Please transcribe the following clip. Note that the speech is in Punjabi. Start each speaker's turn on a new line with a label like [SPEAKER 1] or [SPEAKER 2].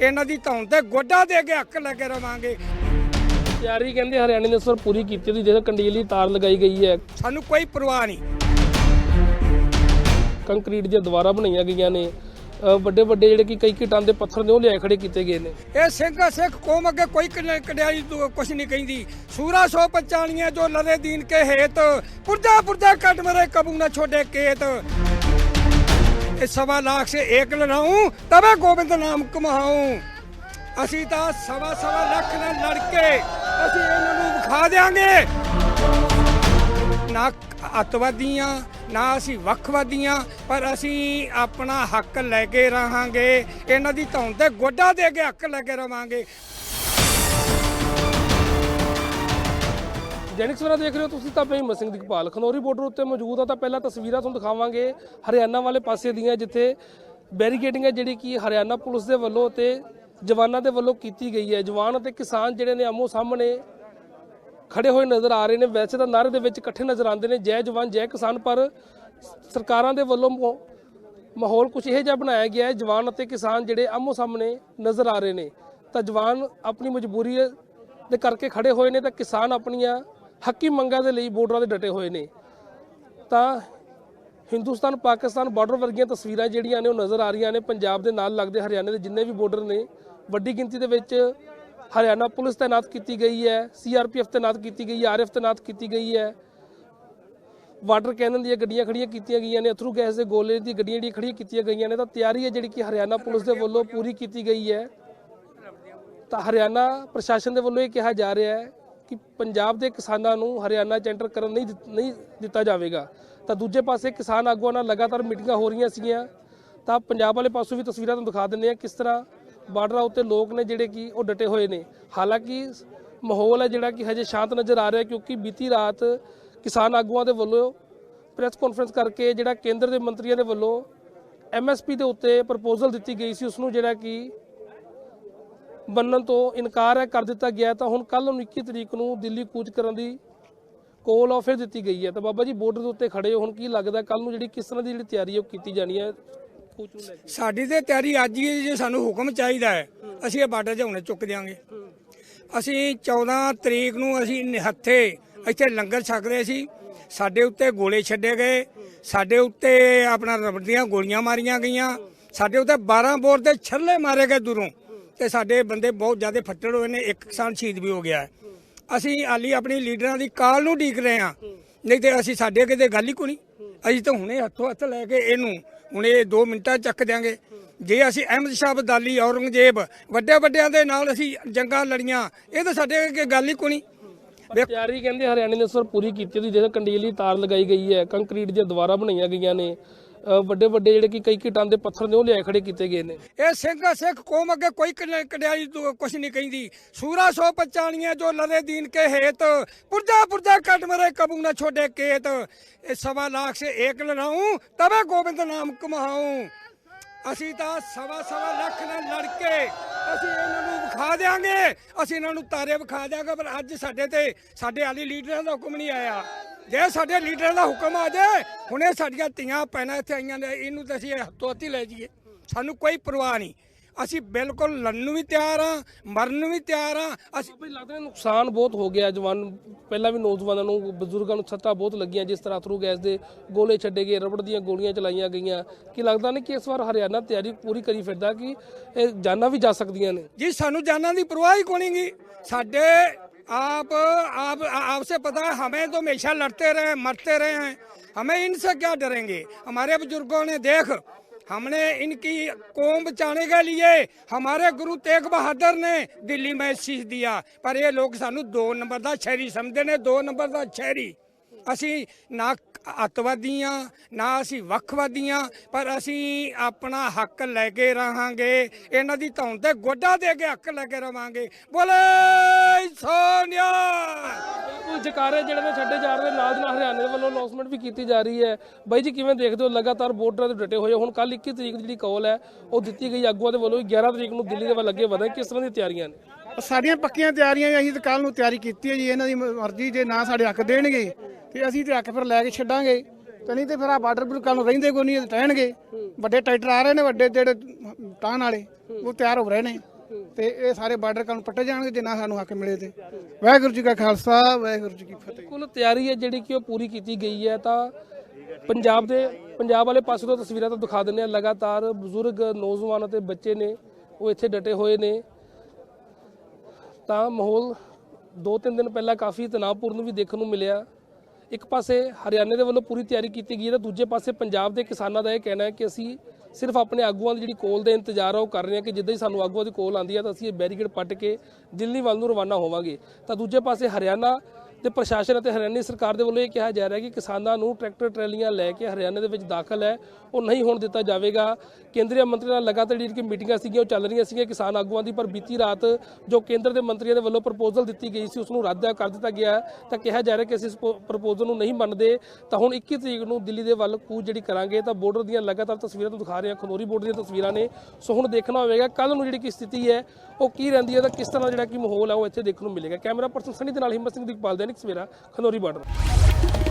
[SPEAKER 1] ਇਹਨਾਂ ਦੀ ਧੌਣ ਤੇ ਗੋਡਾ ਦੇ ਕੇ ਹੱਕ ਲੈ ਕੇ ਰਵਾਂਗੇ।
[SPEAKER 2] ਤਿਆਰੀ ਕਹਿੰਦੇ ਹਰਿਆਣੇ ਨੇ ਸਰ ਪੂਰੀ ਕੀਤੀ ਉਹਦੀ ਜਿਹੜਾ ਕੰਡੀਲੀ ਤਾਰ ਲਗਾਈ ਗਈ ਹੈ।
[SPEAKER 1] ਸਾਨੂੰ ਕੋਈ ਪਰਵਾਹ ਨਹੀਂ।
[SPEAKER 2] ਕੰਕਰੀਟ ਦੀਆਂ ਦੀਵਾਰਾਂ ਬਣਾਈਆਂ ਗਈਆਂ ਨੇ। ਵੱਡੇ ਵੱਡੇ ਜਿਹੜੇ ਕਿ ਕਈ ਕਈ ਟਨ ਦੇ ਪੱਥਰ ਨੇ ਉਹ ਲਿਆ ਖੜੇ ਕੀਤੇ ਗਏ ਨੇ।
[SPEAKER 1] ਇਹ ਸਿੰਘ ਸਿੱਖ ਕੌਮ ਅੱਗੇ ਕੋਈ ਕਨ- ਕਡਿਆਈ ਤੋਂ ਕੁਛ ਨਹੀਂ ਕਹਿੰਦੀ। ਸੂਰਾ ਸੋ ਪਚਾਣੀਆਂ ਜੋ ਲਰੇ ਦੀਨ ਕੇ ਹੇਤ ਪੁਰਜਾ ਪੁਰਜਾ ਕੱਟ ਮਰੇ ਕਬੂ ਨਾ ਛੋੜੇ ਕੇਤ ਇਹ ਸਵਾ ਲੱਖ ਸੇ ਏਕ ਲੜਾऊं ਤਬੇ ਗੋਬਿੰਦ ਨਾਮ ਕਮਾਉਂ। ਅਸੀਂ ਤਾਂ ਸਵਾ ਸਵਾ ਲੱਖ ਨਾਲ ਲੜ ਕੇ ਅਸੀਂ ਇਹਨਾਂ ਨੂੰ ਵਿਖਾ ਦੇਾਂਗੇ ਨਾ ਅੱਤਵਾਦੀਆਂ, ਨਾ ਅਸੀਂ ਵੱਖਵਾਦੀਆਂ, ਪਰ ਅਸੀਂ ਆਪਣਾ ਹੱਕ ਲੈ ਕੇ ਰਹਾਂਗੇ। ਇਹਨਾਂ ਦੀ ਧੌਣ ਤੇ ਗੋਡਾ ਦੇ ਕੇ ਹੱਕ ਲੈ ਕੇ ਰਵਾਂਗੇ।
[SPEAKER 2] ਜੈਨਿਕ ਸਵੇਰਾ ਦੇਖ ਰਹੇ ਹੋ ਤੁਸੀਂ ਤਾਂ ਭਈਮ ਸਿੰਘ ਦਿਕਪਾਲ ਖਨੌਰੀ ਬਾਰਡਰ ਉੱਤੇ ਮੌਜੂਦ ਆ ਤਾਂ ਪਹਿਲਾਂ ਤਸਵੀਰਾਂ ਤੁਹਾਨੂੰ ਦਿਖਾਵਾਂਗੇ। ਹਰਿਆਣਾ ਵਾਲੇ ਪਾਸੇ ਦੀਆਂ ਜਿੱਥੇ ਬੈਰੀਕੇਡਿੰਗ ਹੈ ਜਿਹੜੀ ਕਿ ਹਰਿਆਣਾ ਪੁਲਿਸ ਦੇ ਵੱਲੋਂ ਤੇ ਜਵਾਨਾਂ ਦੇ ਵੱਲੋਂ ਕੀਤੀ ਗਈ ਹੈ। ਜਵਾਨ ਅਤੇ ਕਿਸਾਨ ਜਿਹੜੇ ਨੇ ਆਮੋ ਸਾਹਮਣੇ ਖੜੇ ਹੋਏ ਨਜ਼ਰ ਆ ਰਹੇ ਨੇ। ਵੈਸੇ ਤਾਂ ਨਾਰੇ ਦੇ ਵਿੱਚ ਇਕੱਠੇ ਨਜ਼ਰ ਆਉਂਦੇ ਨੇ, ਜੈ ਜਵਾਨ, ਜੈ ਕਿਸਾਨ, ਪਰ ਸਰਕਾਰਾਂ ਦੇ ਵੱਲੋਂ ਮੋ- ਮਾਹੌਲ ਕੁਝ ਇਹ ਜਿਹਾ ਬਣਾਇਆ ਗਿਆ ਹੈ। ਜਵਾਨ ਅਤੇ ਕਿਸਾਨ ਜਿਹੜੇ ਆਮੋ ਸਾਹਮਣੇ ਨਜ਼ਰ ਆ ਰਹੇ ਨੇ। ਤਾਂ ਜਵਾਨ ਆਪਣੀ ਮਜਬੂਰੀ ਦੇ ਕਰਕੇ ਖੜੇ ਹੋਏ ਨੇ ਤਾਂ ਕਿਸਾਨ ਆਪਣੀਆਂ ਹੱਕੀ ਮੰਗਾਂ ਦੇ ਲਈ ਬਾਰਡਰਾਂ ਦੇ ਡਟੇ ਹੋਏ ਨੇ। ਤਾਂ ਹਿੰਦੁਸਤਾਨ, ਪਾਕਿਸਤਾਨ ਬਾਰਡਰ ਵਰਗੀਆਂ ਤਸਵੀਰਾਂ ਜਿਹੜੀਆਂ ਨੇ ਉਹ ਨਜ਼ਰ ਆ ਰਹੀਆਂ ਨੇ। ਪੰਜਾਬ ਦੇ ਨਾਲ ਲੱਗਦੇ ਹਰਿਆਣੇ ਦੇ ਜਿੰਨੇ ਵੀ ਬਾਰਡਰ ਨੇ, ਵੱਡੀ ਗਿਣਤੀ ਦੇ ਵਿੱਚ ਹਰਿਆਣਾ ਪੁਲਿਸ ਤਾਇਨਾਤ ਕੀਤੀ ਗਈ ਹੈ ਸੀਆਰਪੀਐਫ ਤਾਇਨਾਤ ਕੀਤੀ ਗਈ ਹੈ ਆਰਐਫ ਤਾਇਨਾਤ ਕੀਤੀ ਗਈ ਹੈ। ਵਾਟਰ ਕੈਨਨ ਦੀਆਂ ਗੱਡੀਆਂ ਖੜੀਆਂ ਕੀਤੀਆਂ ਗਈਆਂ ਨੇ, ਅਥਰੂ ਗੈਸ ਦੇ ਗੋਲੇ ਦੀ ਗੱਡੀਆਂ ਜਿਹੜੀਆਂ ਖੜੀਆਂ ਕੀਤੀਆਂ ਗਈਆਂ ਨੇ, ਤਾਂ ਤਿਆਰੀ ਹੈ ਜਿਹੜੀ ਕਿ ਹਰਿਆਣਾ ਪੁਲਿਸ ਦੇ ਵੱਲੋਂ ਪੂਰੀ ਕੀਤੀ ਗਈ ਹੈ। ਤਾਂ ਹਰਿਆਣਾ ਪ੍ਰਸ਼ਾਸਨ ਦੇ ਵੱਲੋਂ ਇਹ ਕਿਹਾ ਜਾ ਰਿਹਾ ਹੈ ਕਿ ਪੰਜਾਬ ਦੇ ਕਿਸਾਨਾਂ ਨੂੰ ਹਰਿਆਣਾ 'ਚ ਐਂਟਰ ਕਰਨ ਨਹੀਂ ਦਿੱਤ- ਨਹੀਂ ਦਿੱਤਾ ਜਾਵੇਗਾ। ਤਾਂ ਦੂਜੇ ਪਾਸੇ ਕਿਸਾਨ ਆਗੂਆਂ ਨਾਲ ਲਗਾਤਾਰ ਮੀਟਿੰਗਾਂ ਹੋ ਰਹੀਆਂ ਸੀਗੀਆਂ। ਤਾਂ ਪੰਜਾਬ ਵਾਲੇ ਪਾਸੋਂ ਵੀ ਤਸਵੀਰਾਂ ਤੁਹਾਨੂੰ ਦਿਖਾ ਦਿੰਦੇ ਆ ਕਿਸ ਤਰ੍ਹਾਂ ਬਾਰਡਰਾਂ ਉੱਤੇ ਲੋਕ ਨੇ ਜਿਹੜੇ ਕਿ ਉਹ ਡਟੇ ਹੋਏ ਨੇ। ਹਾਲਾਂਕਿ ਮਾਹੌਲ ਹੈ ਜਿਹੜਾ ਕਿ ਹਜੇ ਸ਼ਾਂਤ ਨਜ਼ਰ ਆ ਰਿਹਾ ਕਿਉਂਕਿ ਬੀਤੀ ਰਾਤ ਕਿਸਾਨ ਆਗੂਆਂ ਦੇ ਵੱਲੋਂ ਪ੍ਰੈਸ ਕਾਨਫਰੰਸ ਕਰਕੇ ਜਿਹੜਾ ਕੇਂਦਰ ਦੇ ਮੰਤਰੀਆਂ ਦੇ ਵੱਲੋਂ ਐਮਐਸਪੀ ਦੇ ਉੱਤੇ ਪ੍ਰਪੋਜ਼ਲ ਦਿੱਤੀ ਗਈ ਸੀ ਉਸ ਨੂੰ ਜਿਹੜਾ ਕਿ ਬੰਨਣ ਤੋਂ ਇਨਕਾਰ ਹੈ, ਕਰ ਦਿੱਤਾ ਗਿਆ ਤਾਂ ਹੁਣ ਕੱਲ ਨੂੰ 21 ਤਰੀਕ ਨੂੰ ਦਿੱਲੀ ਕੂਚ ਕਰਨ ਦੀ ਕੋਲ ਆਫਰ ਦਿੱਤੀ ਗਈ ਹੈ। ਤਾਂ ਬਾਬਾ ਜੀ ਬਾਰਡਰ ਦੇ ਉੱਤੇ ਖੜੇ ਹੋ, ਹੁਣ ਕੀ ਲੱਗਦਾ ਕੱਲ ਨੂੰ ਜਿਹੜੀ ਕਿਸ ਤਰ੍ਹਾਂ ਦੀ ਜਿਹੜੀ ਤਿਆਰੀ ਹੈ, ਉਹ ਕੀਤੀ ਜਾਣੀ ਹੈ? ਕੂਚ ਨੂੰ ਲੈ ਕੇ।
[SPEAKER 1] ਸਾਡੀ ਤੇ ਤਿਆਰੀ ਅੱਜ ਹੀ ਹੈ ਜੇ, ਸਾਨੂੰ ਹੁਕਮ ਚਾਹੀਦਾ ਹੈ। ਅਸੀਂ ਇਹ ਬਾਰਡਰ 'ਚ ਹੁਣੇ ਚੁੱਕ ਦਿਆਂਗੇ। ਅਸੀਂ 14 ਤਰੀਕ ਨੂੰ ਅਸੀਂ ਨਿਹੱਥੇ ਇੱਥੇ ਲੰਗਰ ਛਕ ਰਹੇ ਸੀ। ਸਾਡੇ ਉੱਤੇ ਗੋਲੇ ਛੱਡੇ ਗਏ। ਸਾਡੇ ਉੱਤੇ ਆਪਣਾ ਰਬੜ ਦੀਆਂ ਗੋਲੀਆਂ ਮਾਰੀਆਂ ਗਈਆਂ। ਸਾਡੇ ਉੱਤੇ 12 ਬੋਰ ਦੇ ਛੱਲੇ ਮਾਰੇ ਗਏ ਦੂਰੋਂ। ਤੇ ਸਾਡੇ ਬੰਦੇ ਬਹੁਤ ਜ਼ਿਆਦਾ ਫੱਟੜ ਹੋਏ ਨੇ ਇੱਕ ਕਿਸਾਨ ਸ਼ਹੀਦ ਵੀ ਹੋ ਗਿਆ ਅਸੀਂ ਹਾਲੀ ਆਪਣੀ ਲੀਡਰਾਂ ਦੀ ਕਾਲ ਨੂੰ ਢੀਕ ਰਹੇ ਹਾਂ। ਨਹੀਂ ਤੇ ਅਸੀਂ ਸਾਡੇ ਕਿਤੇ ਗੱਲ ਹੀ ਕੋਈ ਨਹੀਂ। ਅਸੀਂ ਤਾਂ ਹੁਣੇ ਹੱਥੋਂ ਹੱਥ ਲੈ ਕੇ ਇਹਨੂੰ ਹੁਣੇ 2 ਮਿੰਟਾਂ ਚੱਕ ਦਿਆਂਗੇ। ਜੇ ਅਸੀਂ ਅਹਿਮਦ ਸ਼ਾਹ ਅਬਦਾਲੀ ਔਰੰਗਜ਼ੇਬ ਵੱਡੇ ਵੱਡਿਆਂ ਦੇ ਨਾਲ ਅਸੀਂ ਜੰਗਾਂ ਲੜੀਆਂ ਇਹ ਤਾਂ ਸਾਡੇ ਅੱਗੇ ਗੱਲ ਹੀ ਕੋਈ ਨਹੀਂ।
[SPEAKER 2] ਤਿਆਰੀ ਕਹਿੰਦੇ ਹਰਿਆਣੇ ਨੇ ਸਰ ਪੂਰੀ ਕੀਤੀ ਉਹਦੀ ਜਿਹੜਾ ਕੰਡੀਲੀ ਤਾਰ ਲਗਾਈ ਗਈ ਹੈ। ਕੰਕਰੀਟ ਦੀਆਂ ਦੀਵਾਰਾਂ ਬਣਾਈਆਂ ਗਈਆਂ ਨੇ। ਵੱਡੇ ਵੱਡੇ ਜਿਹੜੇ ਕਿ ਕਈ ਕਈ ਦੇ ਪੱਥਰ ਨੇ ਉਹ ਲਿਆ ਖੜੇ ਕੀਤੇ ਗਏ ਨੇ।
[SPEAKER 1] ਇਹ ਸਿੰਘ ਸਿੱਖ ਕੌਮ ਅੱਗੇ ਕੋਈ ਕਨ- ਕੁਛ ਨਹੀਂ ਕਹਿੰਦੀ। ਸੂਰਾ ਸੋ ਪਚਾਣੀਆਂ ਜੋ ਲਰੇ ਦੀਨ ਕੇ ਹੇਤ, ਪੁਰਜਾ ਪੁਰਜਾ ਕੱਟ ਮਰੇ ਕਬੂ ਨਾ ਛੋੜੇ ਕੇਤ। ਇਹ ਸਵਾ ਲੱਖ ਸੇ ਏਕ ਲੜਾऊं ਤਬੇ ਗੋਬਿੰਦ ਨਾਮ ਕਮਾਉਂ। ਅਸੀਂ ਤਾਂ ਸਵਾ ਸਵਾ ਲੱਖ ਨਾਲ ਲੜ ਕੇ ਅਸੀਂ ਇਹਨਾਂ ਨੂੰ ਵਿਖਾ ਦੇਾਂਗੇ ਅਸੀਂ ਇਹਨਾਂ ਨੂੰ ਤਾਰੇ ਵਿਖਾ ਦਿਆਂਗੇ, ਪਰ ਅੱਜ ਸਾਡੇ ਤੇ ਸਾਡੇ ਆਲੀ ਲੀਡਰਾਂ ਦਾ ਹੁਕਮ ਨਹੀਂ ਆਇਆ। ਜੇ ਸਾਡੇ ਲੀਡਰਾਂ ਦਾ ਹੁਕਮ ਆ ਜਾਏ ਹੁਣੇ ਸਾਡੀਆਂ ਧੀਆਂ ਪੈਣਾ ਇੱਥੇ ਆਈਆਂ ਨੇ ਇਹਨੂੰ ਤਾਂ ਅਸੀਂ ਹੱਥੋਂ ਹੱਥੀ ਲੈ ਜਾਈਏ। ਸਾਨੂੰ ਕੋਈ ਪਰਵਾਹ ਨਹੀਂ। ਅਸੀਂ ਬਿਲਕੁਲ ਲੜਨ ਨੂੰ ਵੀ ਤਿਆਰ ਆ ਮਰਨ ਨੂੰ ਵੀ ਤਿਆਰ ਆ ਅਸੀਂ
[SPEAKER 2] ਬਈ ਲੱਗਦਾ ਨੁਕਸਾਨ ਬਹੁਤ ਹੋ ਗਿਆ ਜਵਾਨ ਪਹਿਲਾਂ ਵੀ ਨੌਜਵਾਨਾਂ ਨੂੰ ਬਜ਼ੁਰਗਾਂ ਨੂੰ ਸੱਟਾਂ ਬਹੁਤ ਲੱਗੀਆਂ ਜਿਸ ਤਰ੍ਹਾਂ ਥਰੂ ਗੈਸ ਦੇ ਗੋਲੇ ਛੱਡੇ ਗਏ ਰਬੜ ਦੀਆਂ ਗੋਲੀਆਂ ਚਲਾਈਆਂ ਗਈਆਂ। ਕੀ ਲੱਗਦਾ ਨਹੀਂ ਕਿ ਇਸ ਵਾਰ ਹਰਿਆਣਾ ਤਿਆਰੀ ਪੂਰੀ ਕਰੀ ਫਿਰਦਾ ਕਿ ਇਹ ਜਾਨਾਂ ਵੀ ਜਾ ਸਕਦੀਆਂ ਨੇ?
[SPEAKER 1] ਜੀ ਸਾਨੂੰ ਜਾਨਾਂ ਦੀ ਪਰਵਾਹ ਹੀ ਨਹੀਂ। ਸਾਡੇ आप आप आपसे पता है हमें तो हमेशा लड़ते रहे मरते रहे हैं हमें इनसे क्या डरेंगे हमारे बुजुर्गों ने देख हमने इनकी कौम बचाने के लिए हमारे गुरु तेग बहादुर ने दिल्ली में शीश दिया पर ये लोग सानू दो नंबर ਦਾ ਸ਼ਹਿਰੀ ਸਮਝਦੇ ਨੇ ਦੋ ਨੰਬਰ ਦਾ ਸ਼ਹਿਰੀ ਅਸੀਂ ਨਾ ਅੱਤਵਾਦੀਆਂ ਨਾ ਅਸੀਂ ਵੱਖਵਾਦੀਆਂ ਪਰ ਅਸੀਂ ਆਪਣਾ ਹੱਕ ਲੈ ਕੇ ਰਹਾਂਗੇ। ਇਹਨਾਂ ਦੀ ਧੌਣ ਤੇ ਗੋਡਾ ਦੇ ਕੇ ਹੱਕ ਲੈ ਕੇ ਰਵਾਂਗੇ। ਬੋਲੇ ਸੋਨਿਆ!
[SPEAKER 2] ਬਿਲਕੁਲ ਜਕਾਰੇ ਜਿਹੜੇ ਨੇ ਛੱਡੇ ਜਾ ਰਹੇ ਨੇ, ਨਾਲ ਨਾਲ ਹਰਿਆਣੇ ਦੇ ਵੱਲੋਂ ਅਨਾਉਂਸਮੈਂਟ ਵੀ ਕੀਤੀ ਜਾ ਰਹੀ ਹੈ। ਬਾਈ ਜੀ ਕਿਵੇਂ ਦੇਖਦੇ ਹੋ? ਲਗਾਤਾਰ ਬਾਰਡਰਾਂ ਤੇ ਡਟੇ ਹੋਏ। ਹੁਣ ਕੱਲ 21 ਤਰੀਕ ਦੀ ਜਿਹੜੀ ਕਾਲ ਹੈ ਉਹ ਦਿੱਤੀ ਗਈ ਆਗੂਆਂ ਦੇ ਵੱਲੋਂ। 11 ਤਰੀਕ ਨੂੰ ਦਿੱਲੀ ਦੇ ਵੱਲ ਅੱਗੇ ਵਧੇ ਕਿਸ ਤਰ੍ਹਾਂ ਦੀਆਂ ਤਿਆਰੀਆਂ ਨੇ?
[SPEAKER 3] ਸਾਡੀਆਂ ਪੱਕੀਆਂ ਤਿਆਰੀਆਂ ਅਸੀਂ ਤਾਂ ਕੱਲ ਨੂੰ ਤਿਆਰੀ ਕੀਤੀ ਹੈ ਜੀ। ਇਹਨਾਂ ਦੀ ਮਰਜ਼ੀ ਜੇ ਨਾ ਸਾਡੇ ਹੱਕ ਦੇਣਗੇ। ਤੇ ਅਸੀਂ ਤੇ ਹੱਕ ਫਿਰ ਲੈ ਕੇ ਛੱਡਾਂਗੇ। ਤੇ ਨਹੀਂ ਤੇ ਫਿਰ ਆ ਬਾਰਡਰ ਬਿਲਕੁਲ ਨੂੰ ਰਹਿੰਦੇ ਕੋਈ ਨਹੀਂ ਰਹਿਣਗੇ। ਵੱਡੇ ਟਰੈਕਟਰ ਆ ਰਹੇ ਨੇ, ਵੱਡੇ ਜਿਹੜੇ ਟਾਣ ਵਾਲੇ, ਉਹ ਤਿਆਰ ਹੋ ਰਹੇ ਨੇ। ਤੇ ਇਹ ਸਾਰੇ ਬਾਰਡਰ ਕਾਨੂੰ ਪੱਟੇ ਜਾਣਗੇ, ਜਿੰਨਾ ਸਾਨੂੰ ਹੱਕ ਮਿਲੇ ਤੇ। ਵਾਹਿਗੁਰੂ ਜੀ ਕਾ ਖਾਲਸਾ, ਵਾਹਿਗੁਰੂ ਜੀ ਕੀ ਫਤਿਹ।
[SPEAKER 2] ਕੁੱਲ ਤਿਆਰੀ ਹੈ ਜਿਹੜੀ ਕਿ ਉਹ ਪੂਰੀ ਕੀਤੀ ਗਈ ਹੈ, ਤਾਂ ਪੰਜਾਬ ਦੇ, ਪੰਜਾਬ ਵਾਲੇ ਪਾਸੇ ਤੋਂ ਤਸਵੀਰਾਂ ਤਾਂ ਦਿਖਾ ਦਿੰਦੇ ਆ ਲਗਾਤਾਰ ਬਜ਼ੁਰਗ, ਨੌਜਵਾਨ ਅਤੇ ਬੱਚੇ ਨੇ, ਉਹ ਇੱਥੇ ਡਟੇ ਹੋਏ ਨੇ। ਤਾਂ ਮਾਹੌਲ ਦੋ ਤਿੰਨ ਦਿਨ ਪਹਿਲਾਂ ਕਾਫੀ ਤਣਾਅਪੂਰਨ ਵੀ ਦੇਖਣ ਨੂੰ ਮਿਲਿਆ। ਇੱਕ ਪਾਸੇ ਹਰਿਆਣੇ ਦੇ ਵੱਲੋਂ ਪੂਰੀ ਤਿਆਰੀ ਕੀਤੀ ਗਈ ਹੈ ਤਾਂ ਦੂਜੇ ਪਾਸੇ ਪੰਜਾਬ ਦੇ ਕਿਸਾਨਾਂ ਦਾ ਇਹ ਕਹਿਣਾ ਹੈ ਕਿ ਅਸੀਂ ਸਿਰਫ ਆਪਣੇ ਆਗੂਆਂ ਦੀ ਜਿਹੜੀ ਕੋਲ ਦੇ ਇੰਤਜ਼ਾਰ ਆ ਉਹ ਕਰ ਰਹੇ ਹਾਂ ਕਿ ਜਿੱਦਾਂ ਹੀ ਸਾਨੂੰ ਆਗੂਆਂ ਦੀ ਕੋਲ ਆਉਂਦੀ ਹੈ ਤਾਂ ਅਸੀਂ ਇਹ ਬੈਰੀਕੇਡ ਪੱਟ ਕੇ ਦਿੱਲੀ ਵੱਲ ਨੂੰ ਰਵਾਨਾ ਹੋਵਾਂਗੇ। ਤਾਂ ਦੂਜੇ ਪਾਸੇ ਹਰਿਆਣਾ ਤੇ ਪ੍ਰਸ਼ਾਸਨ ਅਤੇ ਹਰਿਆਣਾ ਸਰਕਾਰ ਦੇ ਵੱਲੋਂ ਇਹ ਕਿਹਾ ਜਾ ਰਿਹਾ ਕਿ ਕਿਸਾਨਾਂ ਨੂੰ ਟਰੈਕਟਰ, ਟਰੈਲੀਆਂ ਲੈ ਕੇ ਹਰਿਆਣਾ ਦੇ ਵਿੱਚ ਦਾਖਲ ਹੈ। ਉਹ ਨਹੀਂ ਹੋਣ ਦਿੱਤਾ ਜਾਵੇਗਾ। ਕੇਂਦਰੀ ਮੰਤਰੀ ਨਾਲ ਲਗਾਤਾਰ ਜਿਹੜੀ ਕਿ ਮੀਟਿੰਗਾਂ ਸੀਗੀਆਂ, ਉਹ ਚੱਲ ਰਹੀਆਂ ਸੀਗੀਆਂ ਕਿਸਾਨ ਆਗੂਆਂ ਦੀ, ਪਰ ਬੀਤੀ ਰਾਤ ਜੋ ਕੇਂਦਰ ਦੇ ਮੰਤਰੀਆਂ ਦੇ ਵੱਲੋਂ ਪ੍ਰਪੋਜ਼ਲ ਦਿੱਤੀ ਗਈ ਸੀ ਉਸ ਨੂੰ ਰੱਦ ਕਰ ਦਿੱਤਾ ਗਿਆ ਤਾਂ ਕਿਹਾ ਜਾ ਰਿਹਾ ਕਿ ਅਸੀਂ ਇਸ ਪ੍ਰਪੋਜ਼ਲ ਨੂੰ ਨਹੀਂ ਮੰਨਦੇ। ਤਾਂ ਹੁਣ 21 ਤਰੀਕ ਨੂੰ ਦਿੱਲੀ ਦੇ ਵੱਲ ਕੂਚ ਜਿਹੜੀ ਕਰਾਂਗੇ, ਤਾਂ ਬਾਰਡਰ ਦੀਆਂ ਲਗਾਤਾਰ ਤਸਵੀਰਾਂ ਤੁਹਾਨੂੰ ਦਿਖਾ ਰਹੇ ਹਾਂ। ਖਨੋਰੀ ਬਾਰਡਰ ਦੀਆਂ ਤਸਵੀਰਾਂ ਨੇ। ਸੋ ਹੁਣ ਦੇਖਣਾ ਹੋਵੇਗਾ ਕੱਲ ਨੂੰ ਜਿਹੜੀ ਕਿ ਸਥਿਤੀ ਹੈ, ਉਹ ਕੀ ਰਹਿੰਦੀ ਹੈ, ਤਾਂ ਕਿਸ ਤਰ੍ਹਾਂ ਜਿਹੜਾ ਕਿ ਮਾਹੌਲ ਹੈ, ਉਹ ਇੱਥੇ ਦੇਖਣ ਨੂੰ ਮਿਲੇਗਾ। ਕੈਮਰਾ ਪਰਸਨ ਸਨੀ ਦੇ ਨਾਲ ਹਿੰਮਤ ਸਿੰਘ ਦੀਪਾਲ ਦੇ ਨਿਕ ਸਵੇਰਾ ਖਨੋਰੀ ਬਾਰਡਰ